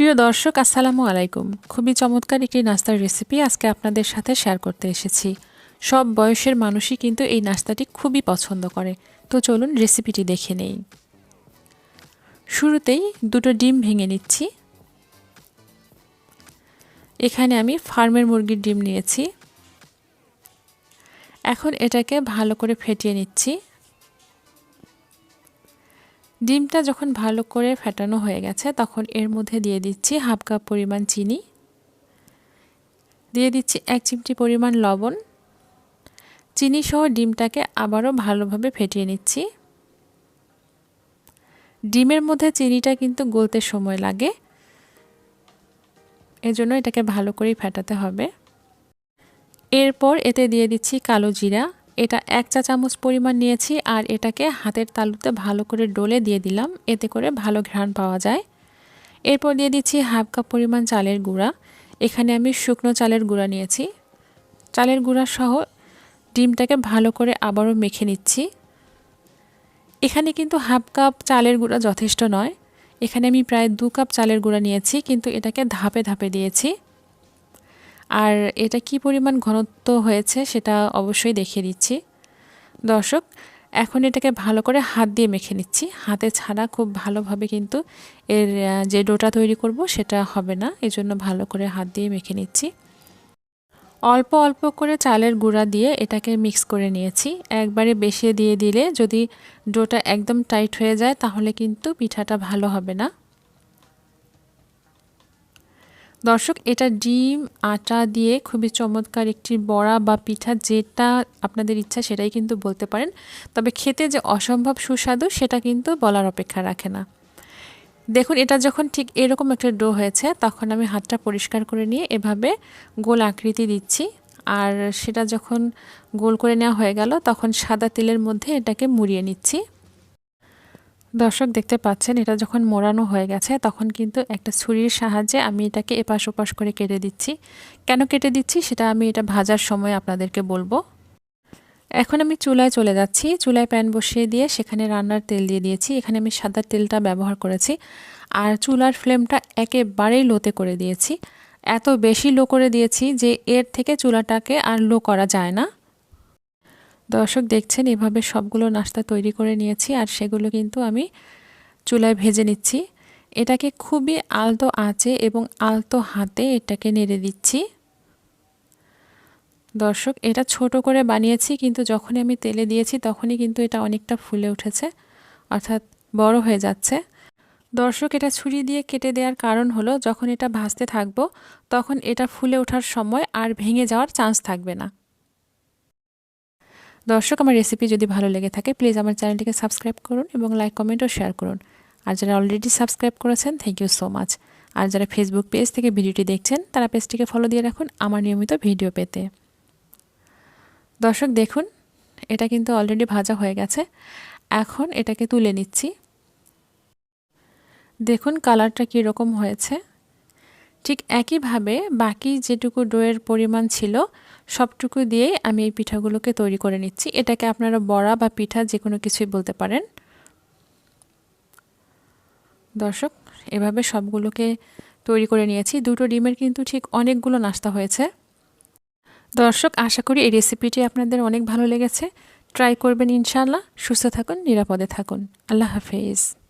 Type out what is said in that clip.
প্রিয় দর্শক, আসসালামু আলাইকুম। খুবই চমৎকার একটি নাস্তার রেসিপি আজকে আপনাদের সাথে শেয়ার করতে এসেছি। সব বয়সের মানুষই কিন্তু এই নাস্তাটি খুবই পছন্দ করে। তো চলুন রেসিপিটি দেখে নেই। শুরুতেই দুটো ডিম ভেঙে নিচ্ছি। এখানে আমি ফার্মের মুরগির ডিম নিয়েছি। এখন এটাকে ভালো করে ফেটিয়ে নিচ্ছি। ডিমটা যখন ভালো করে ফেটানো হয়ে গেছে, তখন এর মধ্যে দিয়ে দিচ্ছি হাফ কাপ পরিমাণ চিনি। দিয়ে দিচ্ছি এক চিমটি পরিমাণ লবণ। চিনি সহ ডিমটাকে আবারও ভালোভাবে ফেটিয়ে নিচ্ছি। ডিমের মধ্যে চিনিটা কিন্তু গলতে সময় লাগে। এজন্য এটাকে ভালো করেই ফেটাতে হবে। এরপর এতে দিয়ে দিচ্ছি কালো জিরা। এটা এক চা চামচ পরিমাণ নিয়েছি আর এটাকে হাতের তালুতে ভালো করে ডলে দিয়ে দিলাম। এতে করে ভালো ঘ্রাণ পাওয়া যায়। এরপর দিয়ে দিচ্ছি হাফ কাপ পরিমাণ চালের গুঁড়া। এখানে আমি শুকনো চালের গুঁড়া নিয়েছি। চালের গুঁড়া সহ ডিমটাকে ভালো করে আবারও মেখে নিচ্ছি। এখানে কিন্তু হাফ কাপ চালের গুঁড়া যথেষ্ট নয়। এখানে আমি প্রায় দু কাপ চালের গুঁড়া নিয়েছি, কিন্তু এটাকে ধাপে ধাপে দিয়েছি। আর এটা কি পরিমাণ ঘনত্ব হয়েছে সেটা অবশ্যই দেখিয়ে দিচ্ছি। দর্শক, এখন এটাকে ভালো করে হাত দিয়ে মেখে নিচ্ছি। হাতে ছাড়া খুব ভালোভাবে কিন্তু এর যে ডোটা তৈরি করব সেটা হবে না। এজন্য ভালো করে হাত দিয়ে মেখে নিচ্ছি। অল্প অল্প করে চালের গুঁড়া দিয়ে এটাকে মিক্স করে নিয়েছি। একবারে বেশি দিয়ে দিলে যদি ডোটা একদম টাইট হয়ে যায় তাহলে কিন্তু পিঠাটা ভালো হবে না। দর্শক, এটা ডিম, আটা দিয়ে খুবই চমৎকার একটি বড়া বা পিঠা, যেটা আপনাদের ইচ্ছা সেটাই কিন্তু বলতে পারেন। তবে খেতে যে অসম্ভব সুস্বাদু, সেটা কিন্তু বলার অপেক্ষা রাখে না। দেখুন, এটা যখন ঠিক এরকম একটা ডো হয়েছে, তখন আমি হাতটা পরিষ্কার করে নিয়ে এভাবে গোল আকৃতি দিচ্ছি। আর সেটা যখন গোল করে নেওয়া হয়ে গেল, তখন সাদা তেলের মধ্যে এটাকে মুড়িয়ে নিচ্ছি। দর্শক দেখতে পাচ্ছেন, এটা যখন মোড়ানো হয়ে গেছে, তখন কিন্তু একটা ছুরির সাহায্যে আমি এটাকে এপাশ ওপাশ করে কেটে দিচ্ছি। কেন কেটে দিচ্ছি, সেটা আমি এটা ভাজার সময় আপনাদেরকে বলব। এখন আমি চুলায় চলে যাচ্ছি। চুলায় প্যান বসিয়ে দিয়ে সেখানে রান্নার তেল দিয়ে দিয়েছি। এখানে আমি সাদা তেলটা ব্যবহার করেছি। আর চুলার ফ্লেমটা একেবারেই লোতে করে দিয়েছি। এত বেশি লো করে দিয়েছি যে এর থেকে চুলাটাকে আর লো করা যায় না। দর্শক দেখছেন, এভাবে সবগুলো নাস্তা তৈরি করে নিয়েছি আর সেগুলো কিন্তু আমি চুলায় ভেজে নিচ্ছি। এটাকে খুবই আলতো আঁচে এবং আলতো হাতে এটাকে নেড়ে দিচ্ছি। দর্শক, এটা ছোট করে বানিয়েছি কিন্তু যখনই আমি তেলে দিয়েছি তখনই কিন্তু এটা অনেকটা ফুলে উঠেছে, অর্থাৎ বড় হয়ে যাচ্ছে। দর্শক, এটা ছুরি দিয়ে কেটে দেওয়ার কারণ হলো যখন এটা ভাজতে থাকব তখন এটা ফুলে ওঠার সময় আর ভেঙে যাওয়ার চান্স থাকবে না। দর্শক, আমার রেসিপি যদি ভালো লেগে থাকে প্লিজ আমার চ্যানেলটিকে সাবস্ক্রাইব করুন এবং লাইক কমেন্ট ও শেয়ার করুন। আর যারা অলরেডি সাবস্ক্রাইব করেছেন থ্যাংক ইউ সো মাচ আর যারা ফেসবুক পেজ থেকে ভিডিওটি দেখছেন, তারা পেজটিকে ফলো দিয়ে রাখুন আমার নিয়মিত ভিডিও পেতে। দর্শক, দেখুন, এটা কিন্তু অলরেডি ভাজা হয়ে গেছে। এখন এটাকে তুলে নিচ্ছি। দেখুন কালারটা কীরকম হয়েছে। ঠিক একইভাবে বাকি যেটুকু ডোয়ের পরিমাণ ছিল, সবটুকু দিয়েই আমি এই পিঠাগুলোকে তৈরি করে নিচ্ছি। এটাকে আপনারা বড়া বা পিঠা যে কোনো কিছুই বলতে পারেন। দর্শক, এভাবে সবগুলোকে তৈরি করে নিয়েছি। দুটো ডিমের কিন্তু ঠিক অনেকগুলো নাস্তা হয়েছে। দর্শক, আশা করি এই রেসিপিটি আপনাদের অনেক ভালো লেগেছে। ট্রাই করবেন ইনশাআল্লাহ। সুস্থ থাকুন, নিরাপদে থাকুন। আল্লাহ হাফেজ।